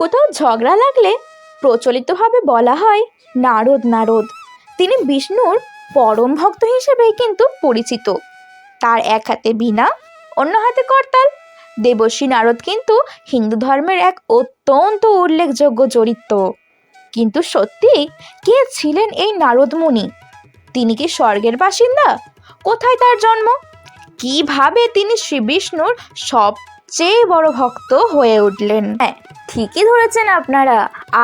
কোথাও ঝগড়া লাগলে প্রচলিতভাবে বলা হয় নারদ নারদ। তিনি বিষ্ণুর পরম ভক্ত হিসেবেই কিন্তু পরিচিত। তার এক হাতে বীণা, অন্য হাতে করতাল। দেবশ্রী নারদ কিন্তু হিন্দু ধর্মের এক অত্যন্ত উল্লেখযোগ্য চরিত্র। কিন্তু সত্যি কে ছিলেন এই নারদ মুনি? তিনি কি স্বর্গের বাসিন্দা? কোথায় তার জন্ম? কীভাবে তিনি শ্রী বিষ্ণুর সবচেয়ে বড় ভক্ত হয়ে উঠলেন? হ্যাঁ ঠিকই ধরেছেন আপনারা।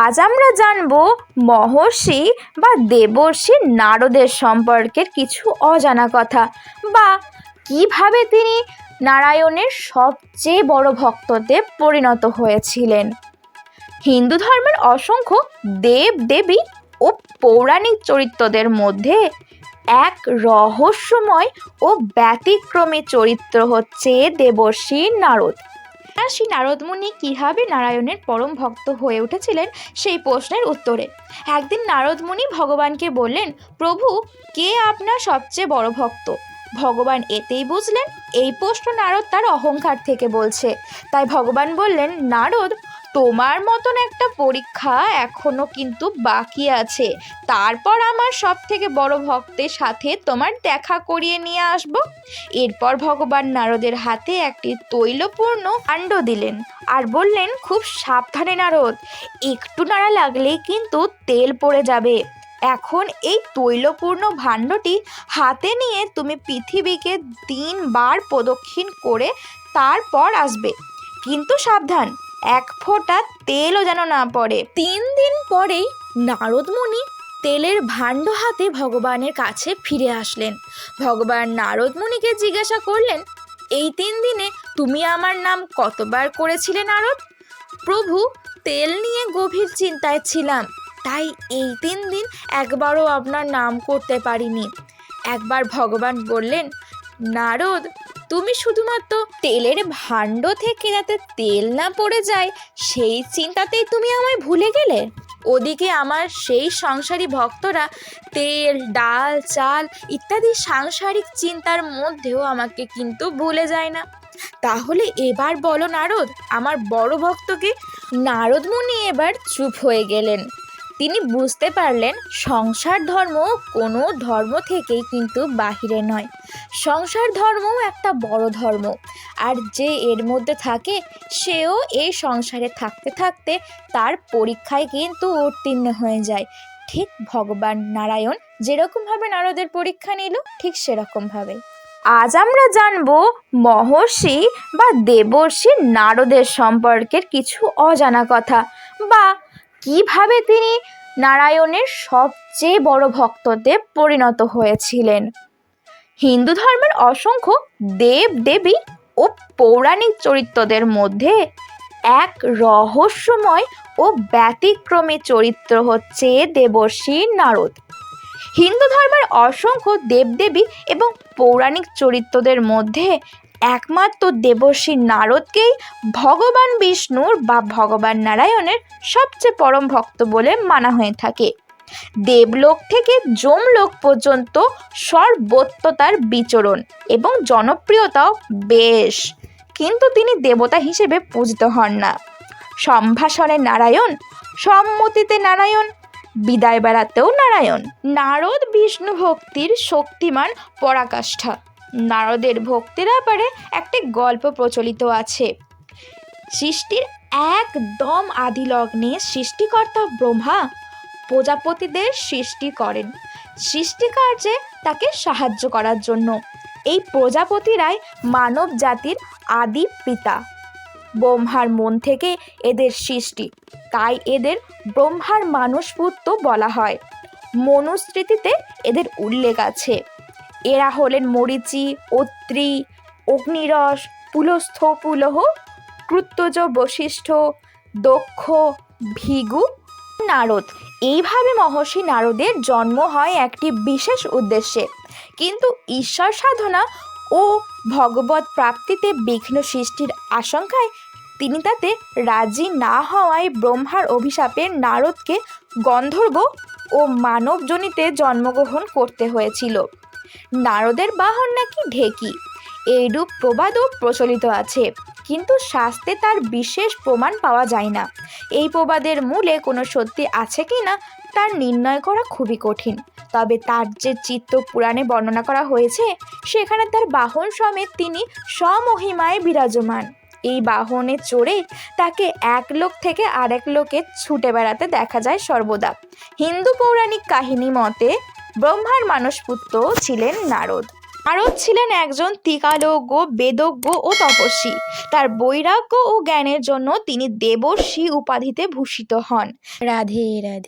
আজ আমরা জানব মহর্ষি বা দেবর্ষি নারদের সম্পর্কের কিছু অজানা কথা বা কীভাবে তিনি নারায়ণের সবচেয়ে বড় ভক্ততে পরিণত হয়েছিলেন। হিন্দু ধর্মের অসংখ্য দেব দেবী ও পৌরাণিক চরিত্রদের মধ্যে এক রহস্যময় ও ব্যতিক্রমী চরিত্র হচ্ছে দেবর্ষি নারদ। আর সেই নারদমুনি কীভাবে নারায়ণের পরম ভক্ত হয়ে উঠেছিলেন সেই প্রশ্নের উত্তরে। একদিন নারদমুনি ভগবানকে বললেন, প্রভু, কে আপনার সবচেয়ে বড় ভক্ত? ভগবান এতেই বুঝলেন, এই প্রশ্ন নারদ তার অহংকার থেকে বলছে। তাই ভগবান বললেন, নারদ তোমার মতন একটা পরীক্ষা এখনও কিন্তু বাকি আছে। তারপর আমার সব থেকে বড় ভক্তের সাথে তোমার দেখা করিয়ে নিয়ে আসব। এরপর ভগবান নারদের হাতে একটি তৈলপূর্ণ কাণ্ড দিলেন আর বললেন, খুব সাবধানে নারদ, একটু নাড়া লাগলেই কিন্তু তেল পড়ে যাবে। এখন এই তৈলপূর্ণ ভাণ্ডটি হাতে নিয়ে তুমি পৃথিবীকে তিনবার প্রদক্ষিণ করে তারপর আসবে। কিন্তু সাবধান এক ফোঁটা তেলও যেন না পড়ে। তিন দিন পরেই নারদমণি তেলের ভাণ্ড হাতে ভগবানের কাছে ফিরে আসলেন। ভগবান নারদমণিকে জিজ্ঞাসা করলেন, এই তিন দিনে তুমি আমার নাম কতবার করেছিলে নারদ? প্রভু, তেল নিয়ে গভীর চিন্তায় ছিলাম, তাই এই তিন দিন একবারও আপনার নাম করতে পারিনি। একবার ভগবান বললেন, নারদ তুমি শুধুমাত্র তেলের ভাণ্ড থেকে যাতে তেল না পড়ে যায়, সেই চিন্তাতেই তুমি আমায় ভুলে গেলে? ওদিকে আমার সেই সংসারী ভক্তরা তেল, ডাল, চাল ইত্যাদি সাংসারিক চিন্তার মধ্যেও আমাকে কিন্তু ভুলে যায় না। তাহলে এবার বলো নারদ, আমার বড় ভক্তকে নারদ মুনি এবার চুপ হয়ে গেলেন। তিনি বুঝতে পারলেন সংসার ধর্ম কোনো ধর্ম থেকেই কিন্তু বাহিরে নয়। সংসার ধর্মও একটা বড় ধর্ম। আর যে এর মধ্যে থাকে, সেও এই সংসারে থাকতে থাকতে তার পরীক্ষায় কিন্তু উত্তীর্ণ হয়ে যায়। ঠিক ভগবান নারায়ণ যেরকমভাবে নারদের পরীক্ষা নিল, ঠিক সেরকমভাবে। আজ আমরা জানব মহর্ষি বা দেবর্ষি নারদের সম্পর্কের কিছু অজানা কথা বা কীভাবে তিনি নারায়ণের সবচেয়ে বড় ভক্ততে পরিণত হয়েছিলেন? হিন্দু ধর্মের অসংখ্য দেব দেবী ও পৌরাণিক চরিত্রদের মধ্যে এক রহস্যময় ও ব্যতিক্রমী চরিত্র হচ্ছে দেবর্ষি নারদ। হিন্দু ধর্মের অসংখ্য দেবদেবী এবং পৌরাণিক চরিত্রদের মধ্যে একমাত্র দেবর্ষি নারদকেই ভগবান বিষ্ণুর বা ভগবান নারায়ণের সবচেয়ে পরম ভক্ত বলে মানা হয়ে থাকে। দেবলোক থেকে যমলোক পর্যন্ত সর্বত্রতার বিচরণ এবং জনপ্রিয়তাও বেশ। কিন্তু তিনি দেবতা হিসেবে পূজিত হন না। সম্ভাষণে নারায়ণ, সম্মতিতে নারায়ণ, বিদায় বেড়াতেও নারায়ণ, নারদ বিষ্ণু ভক্তির শক্তিমান পরাকাষ্ঠা। নারদের ভক্তির ব্যাপারে একটি গল্প প্রচলিত আছে। সৃষ্টির একদম আদি লগ্নে সৃষ্টিকর্তা ব্রহ্মা প্রজাপতিদের সৃষ্টি করেন। সৃষ্টিকার্যে তাকে সাহায্য করার জন্য। এই প্রজাপতিরাই মানব জাতির আদি পিতা। ব্রহ্মার মন থেকে এদের সৃষ্টি, তাই এদের ব্রহ্মার মানসপুত্র বলা হয়। মনুস্মৃতিতে এদের উল্লেখ আছে। এরা হলেন মরিচি, অত্রি, অগ্নিরস, পুলস্থ, পুলহ কৃত্যজ বশিষ্ঠ, দক্ষ, ভিগু, নারদ। এইভাবে মহর্ষি নারদের জন্ম হয় একটি বিশেষ উদ্দেশ্যে। কিন্তু ঈশ্বর সাধনা ও ভগবত প্রাপ্তিতে বিঘ্ন সৃষ্টির আশঙ্কায় তিনি তাতে রাজি না হওয়ায় ব্রহ্মার অভিশাপে নারদকে গন্ধর্ব ও মানবজনিতে জন্মগ্রহণ করতে হয়েছিল। নারদের বাহন নাকি ঢেকি? এইরূপ প্রবাদও প্রচলিত আছে, কিন্তু শাস্তে তার বিশেষ প্রমাণ পাওয়া যায় না। এই প্রবাদের মূলে কোনো সত্যি আছে কি না, তার নির্ণয় করা খুবই কঠিন। তবে তার যে চিত্ত পুরাণে বর্ণনা করা হয়েছে, সেখানে তার বাহন সমেত তিনি স্বমহিমায় বিরাজমান। এই বাহনে চড়ে তাকে এক লোক থেকে আরেক লোকে ছুটে বেড়াতে দেখা যায় সর্বদা। হিন্দু পৌরাণিক কাহিনী মতে ব্রহ্মার মানসপুত্র ছিলেন নারদ। নারদ ছিলেন একজন তিকালজ্ঞ বেদজ্ঞ ও তপস্বী। তার বৈরাগ্য ও জ্ঞানের জন্য তিনি দেবর্ষি উপাধিতে ভূষিত হন। রাধে রাধে।